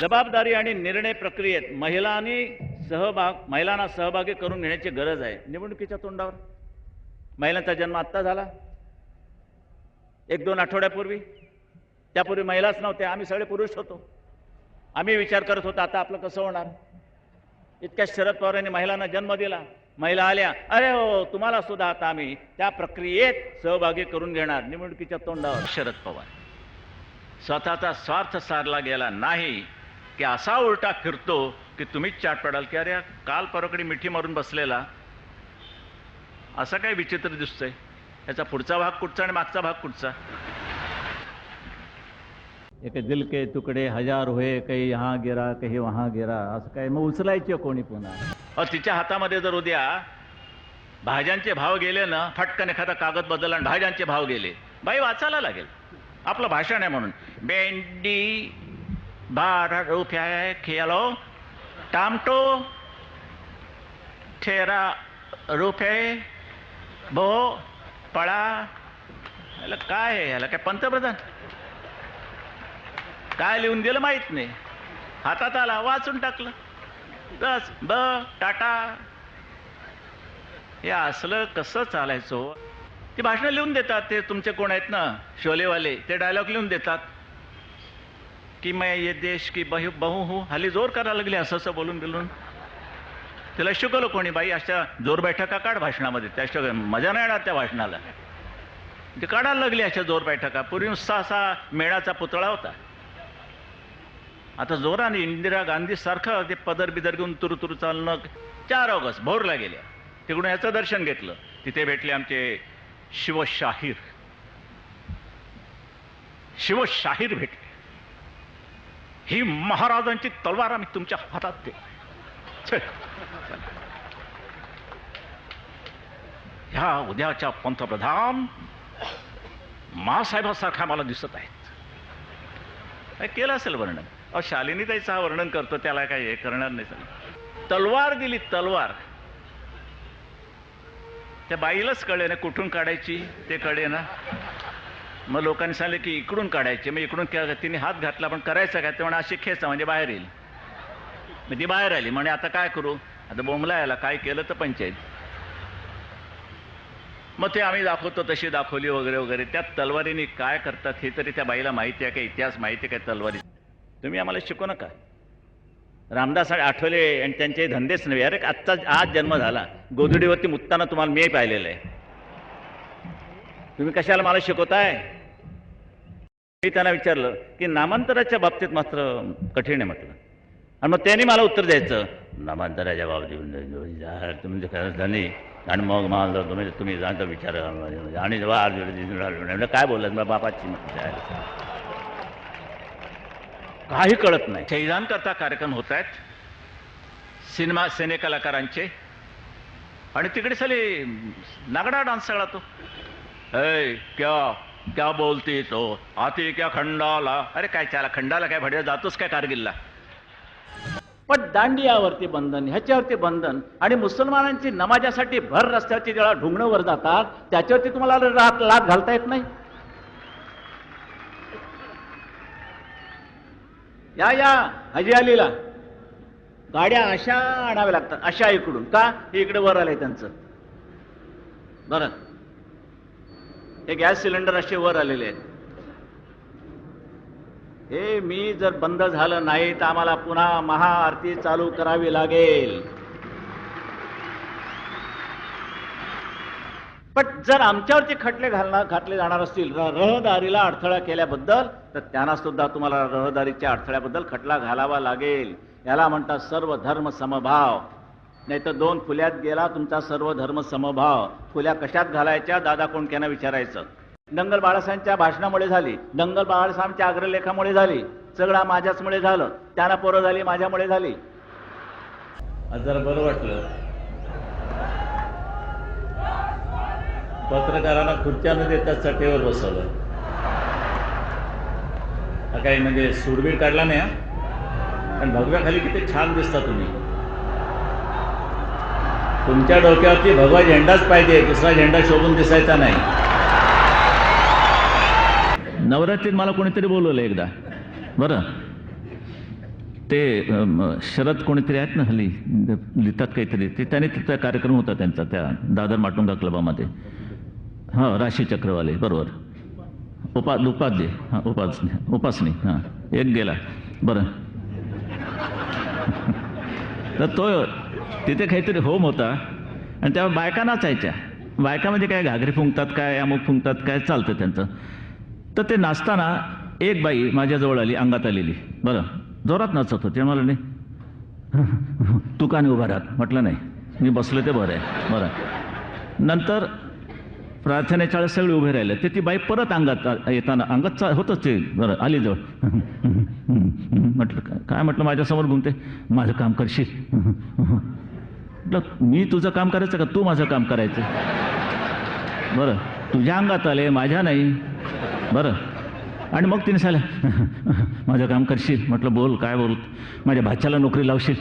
जबाबदारी आणि निर्णय प्रक्रियेत महिलांनी सहभाग महिलांना सहभागी करून घेण्याची गरज आहे. निवडणुकीच्या तोंडावर. महिलांचा जन्म आत्ता झाला. एक दोन आठवड्यापूर्वी. त्यापूर्वी महिलाच नव्हत्या आम्ही सगळे पुरुष होतो. आम्ही विचार करत होतो आता आपलं कसं होणार? इतक्या शरद पवारांनी महिलांना जन्म दिला. महिला आल्या अरे हो, हो तुम्हाला सुद्धा आता आम्ही त्या प्रक्रियेत सहभागी करून घेणार. निवडणुकीच्या तोंडावर. शरद पवार. स्वतःचा स्वार्थ सारला गेला नाही. की असा उलटा फिरतो की तुम्हीच चाट पडाल की अरे काल परकडे मिठी मारून बसलेला. असा काय विचित्र दिसतोय? याचा पुढचा भाग कुठचा आणि मागचा भाग कुठचा? एक दिल के तुकडे हजार होय काही यहाँ गिरा काही वहाँ गिरा असं काय? मग उचलायचे कोणी पुन्हा? तिच्या हातामध्ये जर उद्या भाज्यांचे भाव गेले ना फटकन एखादा कागद बदलला आणि भाज्यांचे भाव गेले. बाई वाचायला लागेल. आपलं भाषण आहे म्हणून. भेंडी बारा रुपये किलो टामटो तेरह रुपये भो पळा याला काय आहे याला काय पंतप्रधान? काय लिहून दिलं माहीत नाही. हातात आला वाचून टाकलं. बस ब टाटा. हे असलं कसं चालायचो हो? ते ती भाषणं लिहून देतात ते तुमचे कोण आहेत ना शोलेवाले ते डायलॉग लिहून देतात. की मैं ये देश की बहु बहू हूँ। हल्ली जोर करायला लागली असं असं बोलून बिलून. तिला शिकवलं कोणी बाई अशा जोर बैठका काढ भाषणामध्ये. त्या मजा नाही येणार त्या भाषणाला. ते काढायला लागली अशा जोर बैठका. पूर्वी सहा असा पुतळा होता. आता जोराने इंदिरा गांधी सारखं ते पदर बिदर घेऊन तुरु तुरु चालणं चार ऑगस्ट भोरला गेल्या. तिकडून याचं दर्शन घेतलं. तिथे भेटले आमचे शिवशाहीर. शिवशाहीर भेटले. ही महाराजांची तलवार आम्ही तुमच्या हातात दे ह्या उद्याच्या पंतप्रधान मासाहेबासारखा मला दिसत आहेत. काय केलं असेल वर्णन. अहो शालिनी त्याचं हा वर्णन करतो त्याला काय हे करणार नाही तलवार दिली तलवार. त्या बाईलाच कळे ना कुठून काढायची ते कळे ना मग लोकांनी सांगितलं की इकडून काढायचे. मग इकडून तिने हात घातला पण करायचा काय? ते म्हणा अशी खेचा म्हणजे बाहेर येईल. मग ती बाहेर आली. म्हणे आता काय करू? आता बोंबला याला काय केलं तर पंचायत. मग ते आम्ही दाखवतो तशी दाखवली वगैरे वगैरे. त्या तलवारीने काय करतात हे तरी त्या बाईला माहिती आहे का? इतिहास माहिती आहे काय तलवारी? तुम्ही आम्हाला शिकू नका. रामदास आठवले आणि त्यांचे धंदेच नव्हे. अरे आत्ता आज जन्म झाला. गोधडीवरती मुत्ताना तुम्हाला मी पाहिलेलं आहे. तुम्ही कशाला मला शिकवताय? मी त्यांना विचारलं की नामांतराच्या बाबतीत मात्र कठीण आहे म्हटलं. आणि मग त्यांनी मला उत्तर द्यायचं नामांतराच्या बाबतीत म्हणजे तुम्ही धनी आणि मग मला तुम्ही तुम्ही जाणता विचार आणि काय बोलत मग बापाची? काही कळत नाही. शहीदान करता कार्यक्रम होत आहेत. सिनेमा सिने कलाकारांचे. आणि तिकडे साली नागडा डान्स सगळा तो. ऐ क्या क्या बोलती तो? आती क्या खंडाला? अरे काय त्याला खंडाला काय भड्या जातोस काय कारगिलला? पण दांडियावरती बंधन ह्याच्यावरती बंधन आणि मुसलमानांची नमाजासाठी भर रस्त्यावरती जेव्हा ढुंगणं वर जातात त्याच्यावरती तुम्हाला रात लाद घालता येत नाही? या या हजी अलीला गाड्या अशा आणाव्या लागतात अशा इकडून. का? हे इकडे वर आलंय त्यांचं. बरं. हे गॅस सिलेंडर असे वर आलेले आहेत. हे मी जर बंद झालं नाही तर आम्हाला पुन्हा महाआरती चालू करावी लागेल. पण जर आमच्यावरती खटले घालणार घातले जाणार असतील रहदारीला अडथळा केल्याबद्दल तर त्यांना सुद्धा तुम्हाला रहदारीच्या अडथळ्याबद्दल खटला घालावा लागेल. याला म्हणतात सर्व धर्म समभाव. नाही तर दोन फुल्यात गेला तुमचा सर्व धर्म समभाव. फुल्या कशात घालायच्या? दादा कोणक्यांना विचारायचं? दंगल बाळासाहेबांच्या भाषणामुळे झाली. दंगल बाळासाहेबांच्या अग्रलेखामुळे झाली. सगळा माझ्याचमुळे झालं. त्यांना पोरं झाली माझ्यामुळे झाली. जरा बरं वाटलं. पत्रकारांना खुर्च्या न देता चटेवर बसवलं. काही म्हणजे सुरबीर काढला नाही हा? पण भगव्याखाली किती छान दिसता तुम्ही. तुमच्या डोक्यावरती भगवा झेंडाच पाहिजे दुसरा झेंडा शोभून दिसायचा नाही. नवरात्रीत मला कोणीतरी बोलवलं एकदा. बरं. ते शरद कोणीतरी आहेत ना हल्ली लिहितात काहीतरी. ते त्याने तिथं कार्यक्रम होता त्यांचा त्या दादर माटुंगा क्लबामध्ये. हां राशी चक्रवाले बरोबर. उपा उपाध्ये हां उपासनी उपासनी हां एक गेला. बरं. तर तो तिथे काहीतरी होम होता. आणि त्या बायका नाचायच्या. बायका म्हणजे काय घागरी फुंकतात काय अमुक फुंकतात काय चालतं त्यांचं. तर ते नाचताना एक बाई माझ्याजवळ आली अंगात आलेली. बरं जोरात नाचत होते. मला नाही तू का नाही उभा राहत? म्हटलं नाही. मी बसलो ते बरं आहे. बरं. नंतर प्रार्थनेच्या वेळेस सगळे उभे राहिले. ते ती बाई परत अंगात येताना अंगात चा होतच ते बरं आली जवळ. म्हटलं काय- काय म्हटलं माझ्यासमोर घुमते? माझं काम करशील. म्हटलं मी तुझं काम करायचं का? तू माझं काम करायचं. बरं तुझ्या अंगात आले माझ्या नाही. बरं. आणि मग तिने सांगितलं माझं काम करशील. म्हटलं बोल काय बोल? माझ्या भाच्याला नोकरी लावशील.